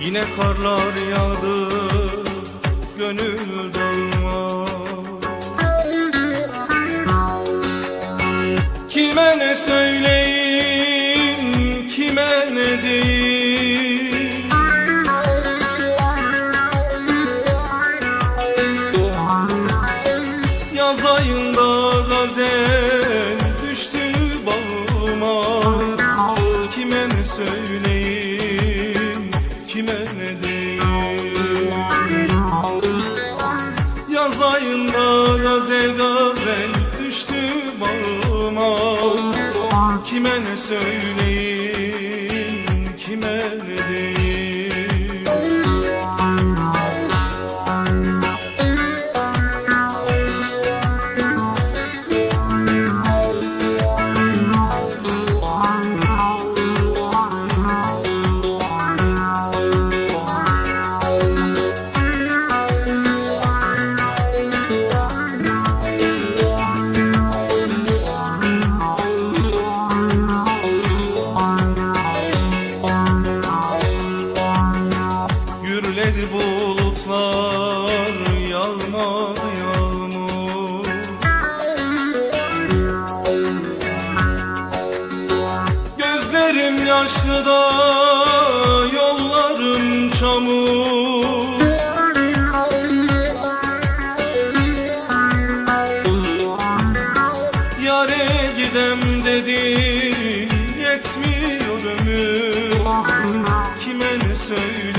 Yine karlar yağdı gönül dalma Kime ne söyleyeyim kime ne diyeyim? Yaz ayında gazel Kime ne söyleyeyim kime ne diyeyim? Yaz ayında gazel gazel düştü bağıma Kime ne söyleyeyim Gürledi bulutlar yağmadı yağmur? Gözlerim yaşlı da yollarım çamur. Yare gidem dedim yetmiyor ömür. Kime ne söyleyeyim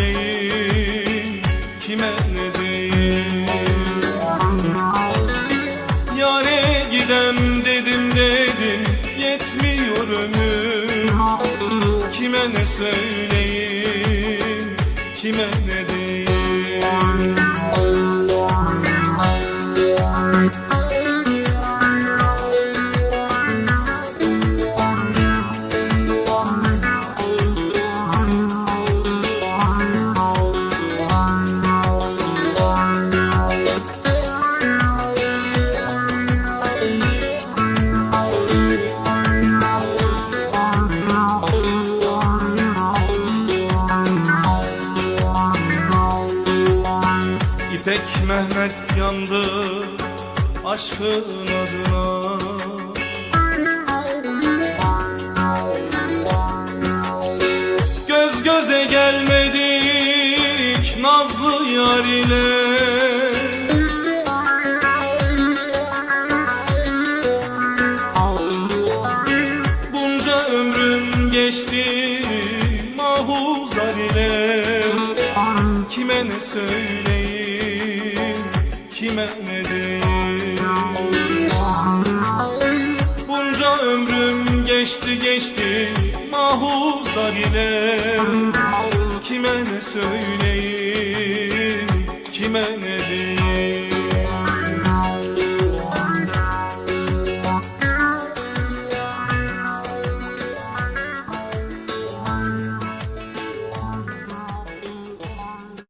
Kime ne söyleyeyim kime ne diyeyim İpek Mehmet yandı aşkın adına. Göz göze gelmedik nazlı yar ile. Bunca ömrüm geçti mahuzar ile. Kime ne söyleyeyim kime diyeyim Bunca ömrüm geçti geçti mahuzar ile Kime ne söyleyeyim kime ne diyeyim